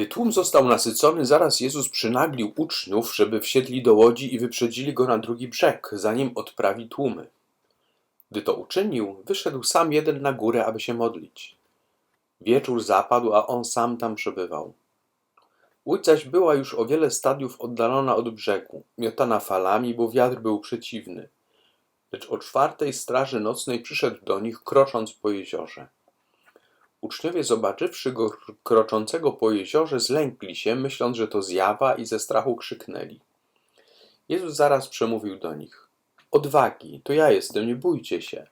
Gdy tłum został nasycony, zaraz Jezus przynaglił uczniów, żeby wsiedli do łodzi i wyprzedzili go na drugi brzeg, zanim odprawi tłumy. Gdy to uczynił, wyszedł sam jeden na górę, aby się modlić. Wieczór zapadł, a on sam tam przebywał. Łódź zaś była już o wiele stadiów oddalona od brzegu, miotana falami, bo wiatr był przeciwny. Lecz o czwartej straży nocnej przyszedł do nich, krocząc po jeziorze. Uczniowie, zobaczywszy go kroczącego po jeziorze, zlękli się, myśląc, że to zjawa i ze strachu krzyknęli. Jezus zaraz przemówił do nich. Odwagi, to ja jestem, nie bójcie się.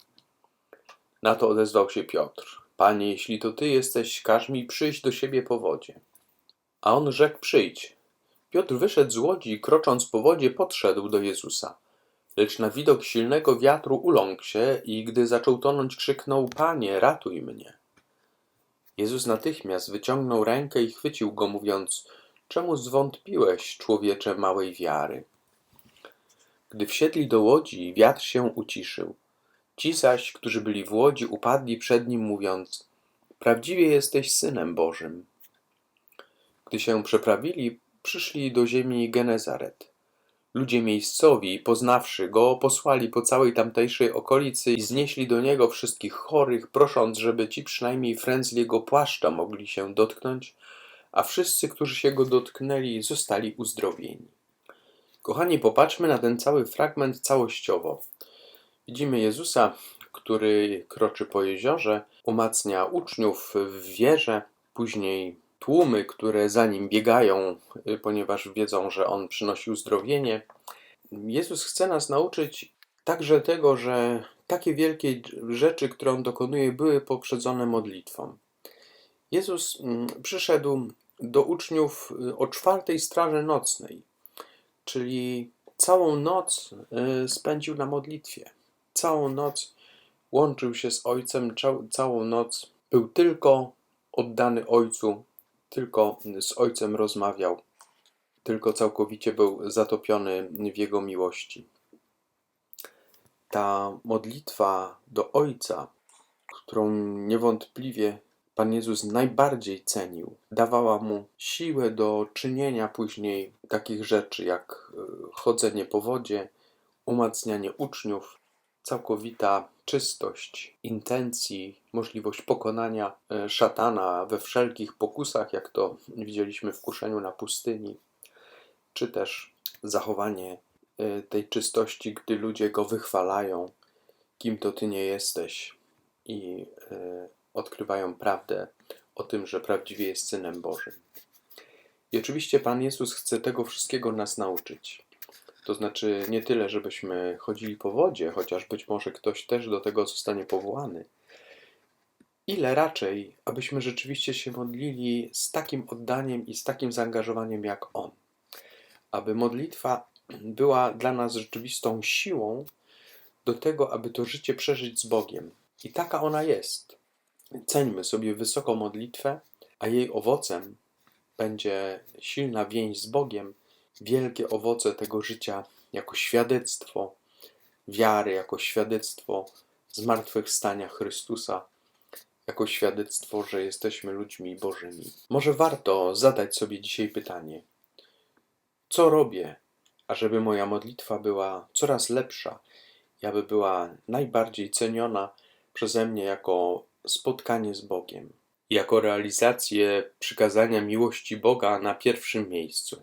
Na to odezwał się Piotr. Panie, jeśli to ty jesteś, każ mi przyjść do siebie po wodzie. A on rzekł, przyjdź. Piotr wyszedł z łodzi i krocząc po wodzie podszedł do Jezusa. Lecz na widok silnego wiatru uląkł się i gdy zaczął tonąć, krzyknął, Panie, ratuj mnie. Jezus natychmiast wyciągnął rękę i chwycił go, mówiąc, czemu zwątpiłeś, człowiecze małej wiary? Gdy wsiedli do łodzi, wiatr się uciszył. Ci zaś, którzy byli w łodzi, upadli przed nim, mówiąc, prawdziwie jesteś Synem Bożym. Gdy się przeprawili, przyszli do ziemi Genezaret. Ludzie miejscowi, poznawszy go, posłali po całej tamtejszej okolicy i znieśli do niego wszystkich chorych, prosząc, żeby ci przynajmniej frędzl jego płaszcza mogli się dotknąć, a wszyscy, którzy się go dotknęli, zostali uzdrowieni. Kochani, popatrzmy na ten cały fragment całościowo. Widzimy Jezusa, który kroczy po jeziorze, umacnia uczniów w wierze, później tłumy, które za nim biegają, y, ponieważ wiedzą, że on przynosi uzdrowienie. Jezus chce nas nauczyć także tego, że takie wielkie rzeczy, które on dokonuje, były poprzedzone modlitwą. Jezus mm, przyszedł do uczniów y, o czwartej straży nocnej, czyli całą noc y, spędził na modlitwie. Całą noc łączył się z Ojcem, całą noc był tylko oddany Ojcu, tylko z Ojcem rozmawiał, tylko całkowicie był zatopiony w Jego miłości. Ta modlitwa do Ojca, którą niewątpliwie Pan Jezus najbardziej cenił, dawała mu siłę do czynienia później takich rzeczy jak chodzenie po wodzie, umacnianie uczniów, całkowita czystość intencji, możliwość pokonania e, szatana we wszelkich pokusach, jak to widzieliśmy w kuszeniu na pustyni, czy też zachowanie e, tej czystości, gdy ludzie go wychwalają, kim to ty nie jesteś i e, odkrywają prawdę o tym, że prawdziwie jest synem Bożym. I oczywiście Pan Jezus chce tego wszystkiego nas nauczyć. To znaczy nie tyle, żebyśmy chodzili po wodzie, chociaż być może ktoś też do tego zostanie powołany, ile raczej, abyśmy rzeczywiście się modlili z takim oddaniem i z takim zaangażowaniem jak On. Aby modlitwa była dla nas rzeczywistą siłą do tego, aby to życie przeżyć z Bogiem. I taka ona jest. Ceńmy sobie wysoką modlitwę, a jej owocem będzie silna więź z Bogiem wielkie owoce tego życia jako świadectwo wiary, jako świadectwo zmartwychwstania Chrystusa, jako świadectwo, że jesteśmy ludźmi Bożymi. Może warto zadać sobie dzisiaj pytanie: co robię, ażeby moja modlitwa była coraz lepsza, aby była najbardziej ceniona przeze mnie jako spotkanie z Bogiem, jako realizację przykazania miłości Boga na pierwszym miejscu.